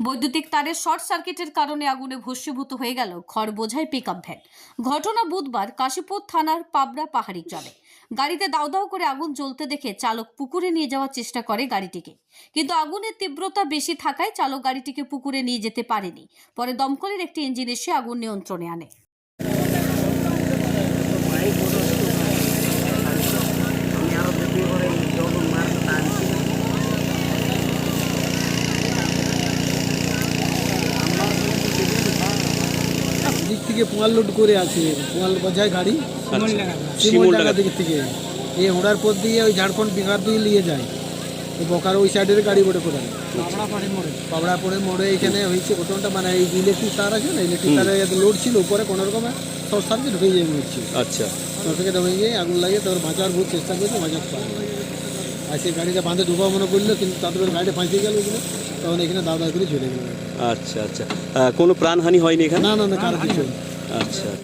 বৈদ্যুতিক তারের শর্ট সার্কিটের কারণে আগুনে ভস্মীভূত হয়ে গেল ঘর বোঝাই পিকআপ ভ্যান। ঘটনা বুধবার কাশীপুর থানার পাবড়া পাহাড়ি চলে গাড়িতে দাউ দাউ করে আগুন জ্বলতে দেখে চালক পুকুরে নিয়ে যাওয়ার চেষ্টা করে গাড়িটিকে। কিন্তু আগুনের তীব্রতা বেশি থাকায় চালক গাড়িটিকে পুকুরে নিয়ে যেতে পারেনি। পরে দমকলের একটি ইঞ্জিন এসে আগুন নিয়ন্ত্রণে আনে আমি আরও বেশি করে যখন মার টানছি দিক থেকে পোয়াল লোড করে আছে পোয়াল বোঝায় গাড়ি। শিমুল টাকা দিক থেকে। এই হোড়ার পর দিয়ে ওই ঝাড়খণ্ড বিহার দিয়ে নিয়ে যায়। বকার ওই সাইডের গাড়ি বটে করে। পাবড়া পড়ে মোড়ে এখানে হয়েছে ঘটনাটা মানে এই ইলেকট্রিক তার আছে না ইলেকট্রিক তারে লোড ছিল উপরে কোনো রকমের শর্ট সার্কিট হয়ে যায় মনে হচ্ছে আচ্ছা। শর্ট সার্কিট হয়ে গিয়ে আগুন লাগে তারপর বাঁচার বহুত চেষ্টা করেছে বাঁচাতে পারে আর সেই গাড়িটা বাঁধে ডুবা মনে করল কিন্তু তাদের গাড়িটা ফাঁসিয়ে গেল ওগুলো তখন এখানে দাদা করে চলে গেল। আচ্ছা আচ্ছা। কোনো প্রাণহানি হয়নি এখানে? না না না কারও কিছু আচ্ছা।